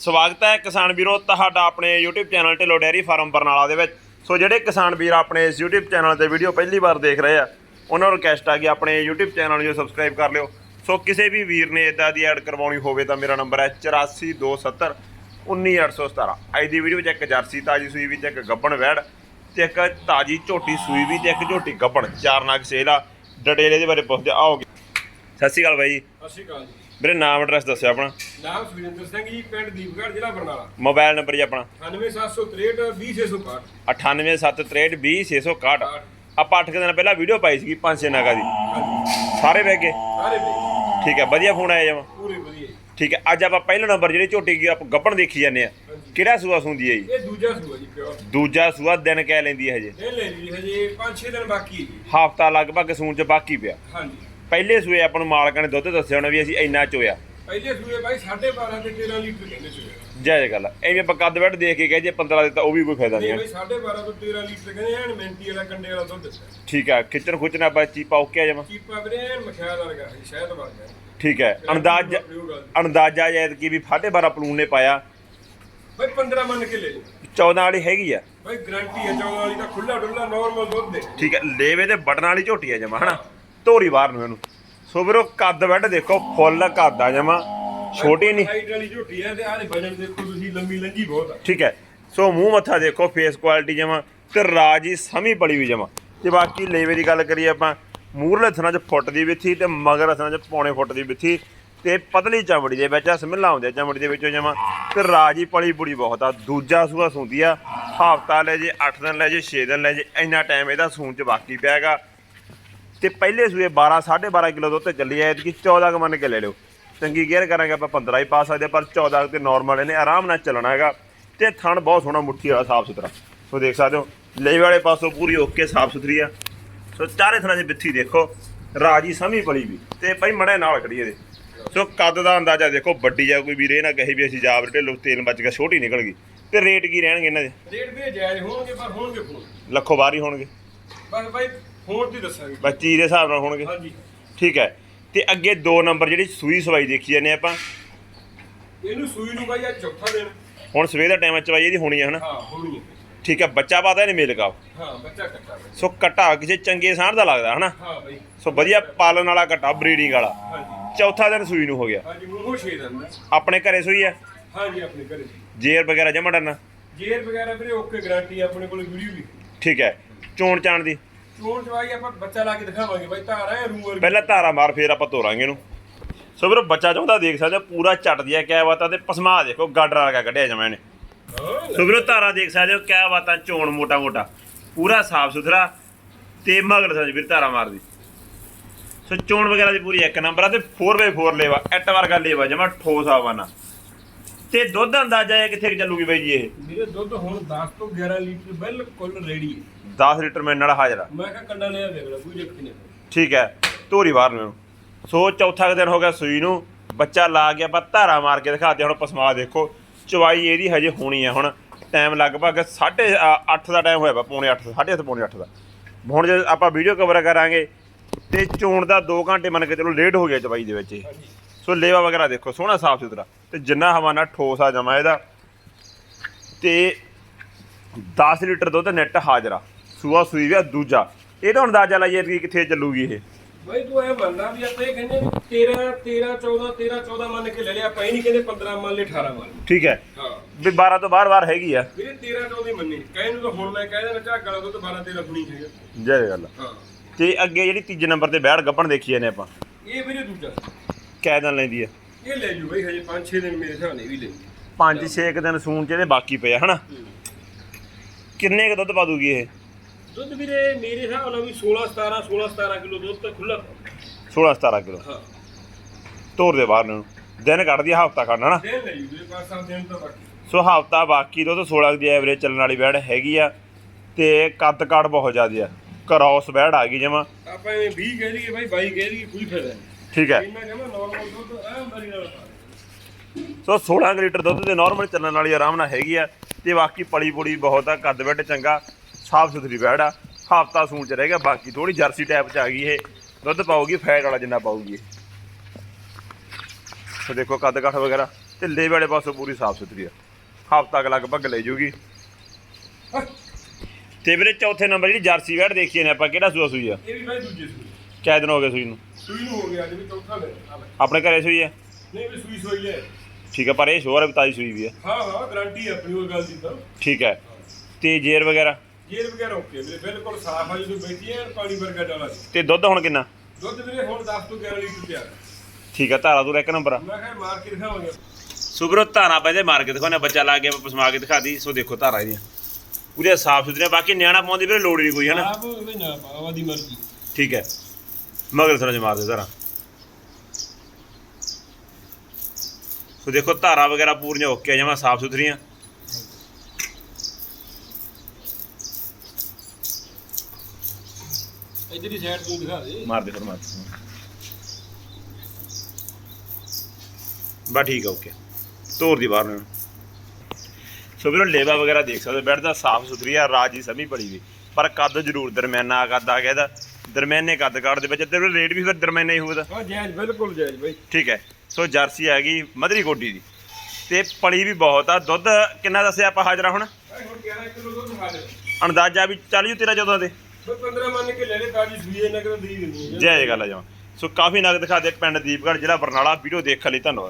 ਸਵਾਗਤ ਹੈ ਕਿਸਾਨ ਵੀਰੋ ਤੁਹਾਡਾ ਆਪਣੇ YouTube channel Dhillo dairy farm Barnala ਦੇ ਵਿੱਚ। ਸੋ ਜਿਹੜੇ ਕਿਸਾਨ ਵੀਰ ਆਪਣੇ ਇਸ YouTube ਚੈਨਲ ਤੇ ਵੀਡੀਓ ਪਹਿਲੀ ਵਾਰ ਦੇਖ ਰਹੇ ਆ, ਉਹਨਾਂ ਨੂੰ ਰਿਕਵੈਸਟ ਆ ਕਿ ਆਪਣੇ YouTube ਚੈਨਲ ਨੂੰ ਸਬਸਕ੍ਰਾਈਬ ਕਰ ਲਿਓ। ਸੋ ਕਿਸੇ ਵੀ ਵੀਰ ਨੇ ਇਦਾਂ ਦੀ ਐਡ ਕਰਵਾਉਣੀ ਹੋਵੇ ਤਾਂ ਮੇਰਾ ਨੰਬਰ ਹੈ 8427 19817 ਅੱਜ ਦੀ ਵੀਡੀਓ 'ਚ ਇੱਕ ਜਰਸੀ ਤਾਜੀ ਸੂਈ ਵੀ ਵਿੱਚ ਇੱਕ ਗੱਬਣ ਵੈੜ ਤੇ ਇੱਕ ਤਾਜੀ ਝੋਟੀ ਸੂਈ ਵੀ ਤੇ ਇੱਕ ਝੋਟੀ ਗੱਬਣ। ਚਾਰ ਨਗ ਸੇਲ ਆ ਡਿਟੇਲ ਇਹਦੇ ਬਾਰੇ ਪੁੱਛਦੇ ਆਓਗੇ ਸਤਿ ਸ਼੍ਰੀ ਅਕਾਲ ਬਾਈ ਜੀ। ਸਤਿ ਸ਼੍ਰੀ ਅਕਾਲ ਜੀ। ਵੀਰੇ ਨਾਮ ਐਡਰੈਸ ਦੱਸਿਓ ਆਪਣਾ। ਨਾਮ ਸੁਰਿੰਦਰ ਸਿੰਘ ਜੀ ਪਿੰਡ ਦੀਪਗੜ੍ਹ ਜ਼ਿਲ੍ਹਾ ਬਰਨਾਲਾ। ਮੋਬਾਈਲ ਨੰਬਰ ਜੀ ਆਪਣਾ। 98763 20661 98763200661 ਆਪਾਂ 8 ਦਿਨ ਪਹਿਲਾਂ ਵੀਡੀਓ ਪਾਈ ਸੀਗੀ ਪੰਜ ਛੇ ਨਗਾ ਦੀ। ਸਾਰੇ ਬਹਿ ਗਏ। ਸਾਰੇ ਠੀਕ ਹੈ ਵਧੀਆ ਫੋਨ ਆਇਆ ਜਮਾ। ਪੂਰੇ ਵਧੀਆ। ਠੀਕ ਹੈ ਅੱਜ ਆਪਾਂ ਪਹਿਲਾ ਨੰਬਰ ਜਿਹੜੀ ਝੋਟੀ ਆਪਾਂ ਗੱਪਣ ਦੇਖੀ ਜਾਂਦੇ ਆ। ਕਿਹੜਾ ਸੂਆ ਸੁੰਦੀ ਹੈ ਜੀ? ਇਹ ਦੂਜਾ ਸੂਆ ਜੀ ਪਿਓਰ। ਦੂਜਾ ਸੂਆ ਦਿਨ ਕਹਿ ਲੈਂਦੀ ਹੈ ਹਜੇ। ਇਹ ਲੈ ਜੀ ਹਜੇ 5-6 ਦਿਨ ਬਾਕੀ ਹੈ ਜੀ। ਹਫਤਾ ਲਗਭਗ ਸੂਣ ਚ ਬਾਕੀ ਪਿਆ। ਹਾਂਜੀ। ਪਹਿਲੇ ਸੂਏ ਆਪਾਂ ਨੂੰ ਮਾਲਕਾਂ ਨੇ ਦੁੱਧ ਦੱਸਿਆ ਹੋਣਾ ਵੀ ਅਸੀਂ ਇੰਨਾ ਚੋਇਆ। ਪਹਿਲੇ ਸੂਏ ਬਾਈ 12.5 ਤੇ 13 ਲੀਟਰ ਕਹਿੰਦੇ ਸੀ ਜੈ ਜੈ ਗੱਲ। ਐਵੇਂ ਆਪਾਂ ਕੱਦ ਬੈਠ ਦੇਖ ਕੇ ਕਹੇ ਜੇ 15 ਦਿੱਤਾ ਉਹ ਵੀ ਕੋਈ ਫਾਇਦਾ ਨਹੀਂ ਨਹੀਂ ਹੈ। ਬਾਈ 12.5 ਤੋਂ 13 ਲੀਟਰ ਕਹਿੰਦੇ ਐਨ ਮਿੰਟੀ ਵਾਲਾ ਕੰਡੇ ਵਾਲਾ ਦੁੱਧ ਦਿੱਤਾ ਠੀਕ ਹੈ ਖਿੱਚਣ ਖੁੱਚਣ ਆਪਾਂ ਚੀਪਾ ਓਕੇ ਆ ਜਮਾ ਚੀਪਾ ਵੀਰੇ ਐਨ ਮਖਿਆਲ ਵਰਗਾ ਸ਼ਾਇਦ ਵਰਗਾ ਠੀਕ ਹੈ ਅੰਦਾਜ਼ ਅੰਦਾਜ਼ਾ ਜੈਦ ਕੀ ਵੀ 12.5 ਪਲੂਨ ਨੇ ਪਾਇਆ। ਬਾਈ 15 ਮੰਨ ਕੇ ਲੈ ਜੀ 14 ਵਾਲੀ ਹੈਗੀ ਆ। ਬਾਈ ਗਰੰਟੀ ਹੈ 14 ਵਾਲੀ ਦਾ ਖੁੱਲਾ ਡੁੱਲਾ ਨਾਰਮਲ ਦੁੱਧ ਦੇ ਠੀਕ ਹੈ ਲੇਵੇ ਤੇ ਬਟਨ ਵਾਲੀ ਝੋਟੀ ਆ ਜਮਾ ਹਨਾ? ਧੋਰੀ ਬਾਹਰ ਨੂੰ ਇਹਨੂੰ। ਸੋ ਵੀਰੋ ਕੱਦ ਬੈਠ ਦੇਖੋ ਫੁੱਲ ਕੱਦ ਆ ਜਮਾ। ਛੋਟੀ ਨਹੀਂ। ਹਾਈਟ ਵਾਲੀ ਝੋਟੀ ਹੈ ਤੇ ਆਹ ਦੇ ਵਜਨ ਦੇਖੋ ਤੁਸੀਂ ਲੰਮੀ ਲੰਗੀ ਬਹੁਤ ਆ। ਠੀਕ ਹੈ। ਸੋ ਮੂੰਹ ਮੱਥਾ ਦੇਖੋ ਫੇਸ ਕੁਆਲਿਟੀ ਜਮਾ ਤੇ ਰਾਜੀ ਸਮੀ ਪੜੀ ਵੀ ਜਮਾ। ਤੇ ਬਾਕੀ ਲੇਵੇ ਦੀ ਗੱਲ ਕਰੀਏ ਆਪਾਂ ਮੂਰਲੇ ਥਣਾ ਚ ਫੁੱਟ ਦੀ ਵਿੱਥੀ ਤੇ ਮਗਰ ਥਣਾ ਚ ਪੌਣੇ ਫੁੱਟ ਦੀ ਵਿੱਥੀ ਤੇ ਪਤਲੀ ਚਮੜੀ ਦੇ ਵਿੱਚ ਸਮਿਲਾ ਹੁੰਦੇ ਚਮੜੀ ਦੇ ਵਿੱਚੋਂ ਜਮਾ। ਤੇ ਰਾਜੀ ਪਲੀ ਬੁੜੀ ਬਹੁਤ ਆ। ਦੂਜਾ ਸੂਆ ਸੁੰਦੀ ਆ। ਹਫਤਾ ਲੈ ਜੇ 8 ਦਿਨ ਲੈ ਜੇ 6 ਦਿਨ ਲੈ ਜੇ ਇੰਨਾ ਟਾਈਮ ਇਹਦਾ ਸੂਣ ਚ ਬਾਕੀ ਪਿਆਗਾ ਤੇ ਪਹਿਲੇ ਸੂਏ 12 12.5 ਕਿਲੋ ਦੁੱਧ ਤੇ ਚੱਲੀ ਐ ਕਿ 14 ਕ ਮੰਨ ਕੇ ਲੈ ਲਿਓ। ਚੰਗੀ ਕੇਅਰ ਕਰਾਂਗੇ ਆਪਾਂ 15 ਹੀ ਪਾ ਸਕਦੇ ਪਰ 14 ਤੇ ਨਾਰਮਲ ਇਹਨੇ ਆਰਾਮ ਨਾਲ ਚੱਲਣਾ ਹੈਗਾ। ਤੇ ਥਣ ਬਹੁਤ ਸੋਹਣਾ ਮੁੱਠੀ ਵਾਲਾ ਸਾਫ਼ ਸੁਥਰਾ। ਸੋ ਦੇਖ ਸਕਦੇ ਹੋ ਲਈ ਵਾਲੇ ਪਾਸੋਂ ਪੂਰੀ ਓਕੇ ਸਾਫ਼ ਸੁਥਰੀ ਆ। ਸੋ ਚਾਰੇ ਥਣਾਂ ਦੀ ਬਿੱਥੀ ਦੇਖੋ ਰਾਜੀ ਸਮੀ ਪਲੀ ਵੀ। ਤੇ ਭਾਈ ਮੜੇ ਨਾਲ ਖੜੀ ਇਹਦੇ। ਸੋ ਕੱਦ ਦਾ ਅੰਦਾਜ਼ਾ ਦੇਖੋ ਵੱਡੀ ਆ ਕੋਈ ਵੀਰ ਇਹ ਨਾ ਕਹੇ ਵੀ ਅਸੀਂ ਜਾਬ ਢਿੱਲੋ ਤੇਲ ਬਚ ਗਿਆ ਛੋਟੀ ਨਿਕਲ ਗਈ। ਤੇ ਰੇਟ ਕੀ ਰਹਿਣਗੇ ਇਹਨਾਂ ਦੇ? ਰੇਟ ਵੀ ਜਾਇਜ਼ ਹੋਣਗੇ ਪਰ ਹੋਣਗੇ ਫੋਨ ਲੱਖੋਂ ਬਾਹਰ ਹੀ ਹੋਣਗੇ। ਬਸ ਬਾਈ ਦੱਸਾਂਗੇ। ਬੱਚੀ ਦੇ ਹਿਸਾਬ ਨਾਲ ਹੋਣਗੇ। ਹਾਂਜੀ। ਠੀਕ ਹੈ। ਤੇ ਅੱਗੇ ਦੋ ਨੰਬਰ ਜਿਹੜੀ ਸੂਈ ਸਵਾਈ ਦੇਖੀ ਜਾਂਦੇ ਆਪਾਂ। ਇਹਨੂੰ ਸੂਈ ਨੂੰ ਬਾਈ ਅੱਜ ਚੌਥਾ ਦਿਨ ਹੁਣ ਸਵੇਰ ਦਾ ਟਾਈਮ ਚਵਾਈ ਇਹਦੀ ਹੋਣੀ ਹੈ ਹਨਾ? ਹਾਂ ਹੋਣੀ ਹੈ ਠੀਕ ਹੈ ਬੱਚਾ ਪਾਦਾ ਇਹਨੇ ਮੇਲ ਕਾ ਹਾਂ ਬੱਚਾ ਕੱਟਾ ਬਾਈ। ਸੋ ਕਟਾ ਕਿਸੇ ਚੰਗੇ ਸਾਂਢ ਦਾ ਲੱਗਦਾ ਹਨਾ? ਹਾਂ ਬਾਈ। ਸੋ ਵਧੀਆ ਪਾਲਣ ਵਾਲਾ ਕਟਾ ਬਰੀਡਿੰਗ ਵਾਲਾ। ਹਾਂਜੀ। ਚੌਥਾ ਦਿਨ ਸੂਈ ਨੂੰ ਹੋ ਗਿਆ। ਹਾਂਜੀ ਮੂੰਹੋਂ ਛੇ ਦਿਨ ਦਾ। ਆਪਣੇ ਘਰੇ ਸੂਈ ਹੈ ਹਾਂਜੀ ਆਪਣੇ ਘਰੇ ਜੇਰ ਵਗੈਰਾ ਜਮਾ ਡਰਨਾ? ਜੇਰ ਵਗੈਰਾ ਵੀਰੇ ਓਕੇ ਗਾਰੰਟੀ ਆਪਣੇ ਕੋਲ ਵੀਡੀਓ ਵੀ। ਠੀਕ ਹੈ। ਚੋਣ ਚਾਣ ਦੀ? ਚੋਣ ਚਵਾਈ ਆਪਾਂ ਬੱਚਾ ਲਾ ਕੇ ਦਿਖਾਵਾਂਗੇ ਬਾਈ ਧਾਰ ਹੈ ਰੂਮ ਵਰਗੀ। ਪਹਿਲਾਂ ਧਾਰਾ ਮਾਰ ਫੇਰ ਆਪਾਂ ਤੋਰਾਂਗੇ ਇਹਨੂੰ। ਸੋ ਵੀਰੋ ਬੱਚਾ ਚਾਹੁੰਦਾ ਦੇਖ ਸਕਦੇ ਹੋ, ਪੂਰਾ ਚੱਟ ਦਿਆ ਕਿਆ ਬਾਤਾਂ ਤੇ ਪਸਮਾ ਦੇਖੋ ਗਾਡਰ ਵਰਗਾ ਕੱਢਿਆ ਜਮਾ ਇਹਨੇ। ਸੋ ਵੀਰੋ ਧਾਰਾ ਦੇਖ ਸਕਦੇ ਹੋ ਕਿਆ ਬਾਤਾਂ ਚੋਣ ਮੋਟਾ ਮੋਟਾ ਪੂਰਾ ਸਾਫ਼ ਸੁਥਰਾ ਤੇ ਮਗਰ ਸਾਜ ਵੀਰ ਧਾਰਾ ਮਾਰਦੀ। ਸੋ ਚੋਣ ਵਗੈਰਾ ਦੀ ਪੂਰੀ ਇੱਕ ਨੰਬਰ ਆ ਤੇ 4x4 ਲੇਵਾ ਐਟ ਵਰਗਾ ਲੇਵਾ ਜਮਾ ਠੋਸ ਆਵਾਨਾ। ਤੇ ਦੁੱਧ ਦਾ ਅੰਦਾਜ਼ਾ ਹੈ ਕਿੱਥੇ ਕੁ ਚੱਲੂਗੀ ਬਾਈ ਜੀ ਇਹ? ਮੇਰੇ ਦੁੱਧ ਹੁਣ 10 ਤੋਂ 11 ਲੀਟਰ ਬਿਲਕੁਲ ਰੈਡੀ ਹੈ। 10 ਲੀਟਰ ਮੇਰੇ ਨਾਲ ਹਾਜ਼ਰ ਆ। ਮੈਂ ਕਿਹਾ ਕੰਡਾ ਲਿਆ ਦੇਖ ਲੈ ਕੋਈ ਦਿੱਕਤ ਨਹੀਂ ਠੀਕ ਹੈ ਧੋਰੀ ਬਾਹਰ ਨੂੰ ਸੋ ਚੌਥਾ ਕੁ ਦਿਨ ਹੋ ਗਿਆ ਸੂਈ ਨੂੰ ਬੱਚਾ ਲਾ ਕੇ ਆਪਾਂ ਧਾਰਾ ਮਾਰ ਕੇ ਦਿਖਾਤੇ ਹੁਣ ਪਸਮਾ ਦੇਖੋ ਚਵਾਈ ਇਹਦੀ ਹਜੇ ਹੋਣੀ ਆ ਹੁਣ। ਟਾਈਮ ਲਗਭਗ 8:30 ਦਾ ਟਾਈਮ ਹੋਇਆ ਵਾ ਪੌਣੇ 8 8:30 ਪੌਣੇ 8 ਦਾ। ਹੁਣ ਜੇ ਆਪਾਂ ਵੀਡੀਓ ਕਵਰ ਕਰਾਂਗੇ ਤੇ ਚੋਣ ਦਾ 2 ਘੰਟੇ ਮੰਨ ਕੇ ਚਲੋ ਲੇਟ ਹੋ ਗਿਆ ਚਵਾਈ ਦੇ ਵਿੱਚ। ਇਹ ਸੋ ਲੇਵਾ ਵਗੈਰਾ ਦੇਖੋ ਸੋਹਣਾ ਸਾਫ਼ ਸੁਥਰਾ ਤੇ ਜਿੰਨਾ ਹਵਾ ਨਾਲ ਠੋਸ ਆ ਜਮਾ ਇਹਦਾ। ਤੇ 10 ਲੀਟਰ ਦੁੱਧ ਨੈਟ ਹਾਜ਼ਰਾ ਸੂਆ ਸੂਈ ਵੀ ਦੂਜਾ। ਇਹਦਾ ਅੰਦਾਜ਼ਾ ਲਾਈਏ ਕਿ ਕਿੱਥੇ ਚੱਲੂਗੀ ਇਹ। ਬਾਈ ਤੂੰ ਇਹ ਮੰਨਣਾ ਵੀ ਆਪਾਂ ਇਹ ਕਹਿੰਦੇ ਵੀ 13 13 14 13 14 ਮੰਨ ਕੇ ਲੈ ਲਿਆ ਆਪਾਂ ਇਹ ਨਹੀਂ ਕਹਿੰਦੇ 15 ਮੰਨ ਲੈ 18 ਮੰਨ। ਠੀਕ ਹੈ। ਹਾਂ। ਵੀ 12 ਤੋਂ ਬਾਹਰ ਬਾਹਰ ਹੈਗੀ ਆ। ਵੀਰੇ 13 14 ਮੰਨੀ। ਕਹੇ ਨੂੰ ਤਾਂ ਹੁਣ ਮੈਂ ਕਹਿ ਦੇਣਾ ਝਾਗਾ ਲਾ ਦੁੱਧ 12 13 ਬਣੀ ਹੈਗਾ। ਜੈ ਗੱਲ। ਹਾਂ। ਤੇ ਅੱਗੇ ਜਿਹੜੀ ਤੀਜੇ ਨੰਬਰ ਤੇ ਬੈੜ ਗੱਪਣ ਦੇਖੀ ਜਾਂਦੇ ਆਪਾਂ। ਇਹ ਵੀਰੇ ਦੂਜਾ। ਕੈ ਦਿਨ ਲੈਂਦੀ ਆ। ਇਹ ਲੈ ਜੂ ਬਾਈ ਹਜੇ 5 6 ਦਿਨ ਮੇਰੇ ਹਿਸਾਬ ਨਾਲ ਇਹ ਵੀ ਲੈ ਜੂ। 5-6 ਦਿਨ ਸੂਣ ਚ ਇਹਦੇ ਬਾਕੀ ਪਿਆ ਹਨਾ? ਕਿੰਨੇ ਕ ਦੁੱਧ ਪਾ ਦੂਗੀ ਇਹ? ਦੁੱਧ ਵੀਰੇ ਮੇਰੇ ਹਿਸਾਬ ਨਾਲ ਵੀ 16 17 16 17 ਕਿਲੋ ਦੁੱਧ ਤਾਂ ਖੁੱਲਾ 16-17 ਕਿਲੋ। ਹਾਂ। ਤੋਰ ਦੇ ਬਾਹਰ ਨੂੰ। ਦਿਨ ਕੱਢਦੀ ਹਫਤਾ ਖੜਨਾ ਨਾ ਦਿਨ ਲੈ ਜੂ ਵੀਰੇ 5 7 ਦਿਨ ਤਾਂ ਬਾਕੀ। ਸੋ ਹਫਤਾ ਬਾਕੀ ਦੁੱਧ 16 ਦੀ ਐਵਰੇਜ ਚੱਲਣ ਵਾਲੀ ਬੈੜ ਹੈਗੀ ਆ ਤੇ ਕੱਦ ਕਾੜ ਬਹੁਤ ਜ਼ਿਆਦਾ ਆ। ਕਰੌਸ ਬੈੜ ਆ ਗਈ ਜਮਾ। ਆਪਾਂ ਇਹ 20 ਕਹਿ ਦਈਏ ਬਾਈ 22 ਕਹਿ ਦਈਏ ਕੋਈ ਫਾਇਦਾ ਨਹੀਂ। ਠੀਕ ਹੈ। ਇੰਨਾ ਜਮਾ ਨਾਰਮਲ ਦੁੱਧ ਐ ਮਰੀ ਨਾਲ ਪਾ ਸੋ 16 ਕੁ ਲੀਟਰ ਦੁੱਧ ਦੇ ਨਾਰਮਲ ਚੱਲਣ ਵਾਲੀ ਆਰਾਮ ਨਾਲ ਹੈਗੀ ਆ ਤੇ ਬਾਕੀ ਪਲੀ ਪੁੜੀ ਬਹੁਤ ਆ ਕੱਦ ਬੈਡ ਚੰਗਾ ਸਾਫ਼ ਸੁਥਰੀ ਬੈੜ ਆ। ਹਫਤਾ ਸੂਣ ਚ ਰਹਿ ਗਿਆ ਬਾਕੀ ਥੋੜੀ ਜਰਸੀ ਟਾਈਪ ਚ ਆ ਗਈ ਇਹ। ਦੁੱਧ ਪਾਉਗੀ ਫੈਟ ਵਾਲਾ ਜਿੰਨਾ ਪਾਉਗੀ ਇਹ। ਸੋ ਦੇਖੋ ਕੱਦ ਕਾਠ ਵਗੈਰਾ ਤੇ ਲੇਵੇ ਵਾਲੇ ਪਾਸੋਂ ਪੂਰੀ ਸਾਫ਼ ਸੁਥਰੀ ਆ। ਹਫ਼ਤਾ ਕੁ ਲਗਭਗ ਲੈ ਜੂਗੀ। ਤੇ ਵੀਰੇ ਚੌਥੇ ਨੰਬਰ ਜਿਹੜੀ ਜਰਸੀ ਵੈਟ ਦੇਖੀਏ ਨੇ ਆਪਾਂ ਕਿਹੜਾ ਸੂਆ ਸੂਈ ਆ? ਇਹ ਵੀ ਬਾਈ ਦੂਜੇ ਸੂਈ ਕਿੰਨੇ ਦਿਨ ਹੋ ਗਏ ਸੂਈ ਨੂੰ। ਸੂਈ ਨੂੰ ਹੋ ਗਿਆ ਅੱਜ ਵੀ ਚੌਥਾ ਲੈ ਆਪਣੇ ਘਰੇ ਸੂਈ ਆ ਨਹੀਂ ਵੀ ਸੂਈ ਸੋਈ ਹੈ। ਠੀਕ ਆ ਪਰ ਇਹ ਸ਼ੋਰ ਹੈ ਵੀ ਤਾਜੀ ਸੂਈ ਵੀ ਆ ਹਾਂ ਹਾਂ ਗਾਰੰਟੀ ਹੈ ਆਪਣੀ ਉਹ ਗੱਲ ਦੀ ਤਾਂ। ਠੀਕ ਹੈ। ਤੇ ਜੇਰ ਵਗੈਰਾ? ਜੇਰ ਵਗੈਰਾ ਓਕੇ ਵੀਰੇ ਬਿਲਕੁਲ ਸਾਫ਼ ਆ ਜਦੋਂ ਬੈਠੀ ਹੈ ਪਾਣੀ ਵਰਗਾ ਡਾਲਾ ਸੀ। ਤੇ ਦੁੱਧ ਹੁਣ ਕਿੰਨਾ? ਦੁੱਧ ਵੀਰੇ ਹੁਣ 10 ਤੋਂ 11 ਲੀਟਰ ਤਿਆਰ ਹੈ। ਠੀਕ ਆ ਧਾਰਾ ਤੂੰ ਇੱਕ ਨੰਬਰ ਆ। ਮੈਂ ਕਿਹਾ ਮਾਰ ਕੇ ਦਿਖਾਵਾਂਗੇ। ਸੁਬਰੋ ਧਾਰਾ ਪੈਂਦੇ ਮਾਰ ਕੇ ਦਿਖਾਉਣੇ ਬੱਚਾ ਲਾ ਕੇ ਆਪਾਂ ਪਸਮਾ ਕੇ ਦਿਖਾਦੀ ਸੋ ਦੇਖੋ ਧਾਰਾ ਇਹਦੀਆਂ। ਪੂਰੀਆਂ ਸਾਫ਼ ਸੁਥਰੀਆਂ ਬਾਕੀ ਨਿਆਣਾ ਪਾਉਂਦੀ ਵੀਰੇ ਲੋੜ ਹੀ ਨਹੀਂ ਕੋਈ ਹਨਾ ਆਪ ਉਹਦੇ ਨਾ ਪਾਵਾ ਦੀ ਮਰਜ਼ੀ। ਠੀਕ ਹੈ। ਮਗਰ ਥੋੜਾ ਜਿਹਾ ਮਾਰ ਦੇ ਧਾਰਾ ਸੋ ਦੇਖੋ ਧਾਰਾ ਵਗੈਰਾ ਪੂਰੀਆਂ ਓਕੇ ਜਮਾ ਸਾਫ਼ ਸੁਥਰੀਆਂ। ਇੱਧਰ ਦੀ ਸਾਈਡ ਤੋਂ ਦਿਖਾ ਦੇ। ਮਾਰ ਦੇ ਫਿਰ ਮਾਰ। ਬਾ ਠੀਕ ਆ ਓਕੇ ਤੋਰ ਦੀ ਬਾਹਰ ਨੂੰ। ਸੋ ਵੀਰੋ ਲੇਵਾ ਵਗੈਰਾ ਦੇਖ ਸਕਦੇ ਹੋ, ਬੈਠ ਦਾ ਸਾਫ਼ ਸੁਥਰੀ ਆ ਰਾਜੀ ਸਮੀ ਬੜੀ ਵੀ। ਪਰ ਕੱਦ ਜ਼ਰੂਰ ਦਰਮਿਆਨਾ ਕੱਦ ਆ ਗਿਆ ਇਹਦਾ। ਦਰਮਿਆਨੇ ਕੱਦ ਕਾਰਡ ਦੇ ਵਿੱਚ ਤੇ ਰੇਟ ਵੀ ਫਿਰ ਦਰਮਿਆਨਾ ਹੀ ਹੋਊਗਾ। ਹਾਂ ਜਾਇਜ਼ ਬਿਲਕੁਲ ਜਾਇਜ਼ ਬਾਈ। ਠੀਕ ਹੈ। ਸੋ ਜਰਸੀ ਹੈਗੀ ਮਧਰੀ ਕੋਟੀ ਦੀ। ਤੇ ਪਲੀ ਵੀ ਬਹੁਤ ਆ। ਦੁੱਧ ਕਿੰਨਾ ਦੱਸਿਆ ਆਪਾਂ ਹਾਜ਼ਰਾ ਹੁਣ? ਆਹ ਹੁਣ 11 ਕਿਲੋ ਦੁੱਧ ਖਾ ਲੈ ਅੰਦਾਜ਼ਾ ਵੀ ਚੱਲ ਜੂ 13 14 ਦੇ। ਬਸ 15 ਮੰਨ ਕੇ ਲੈ ਲੈ ਤਾਜੀ ਇਹਨਾਂ ਕਿਤੇ ਦੇ ਜੈ ਇਹ ਗੱਲ ਆ ਜਾਵਾਂ ਸੋ ਕਾਫੀ ਨਗ ਦਿਖਾ ਦੇ ਪਿੰਡ ਦੀਪਗੜ੍ਹ ਜ਼ਿਲ੍ਹਾ ਬਰਨਾਲਾ। ਵੀਡੀਓ ਦੇਖਣ ਲਈ ਧੰਨਵਾਦ।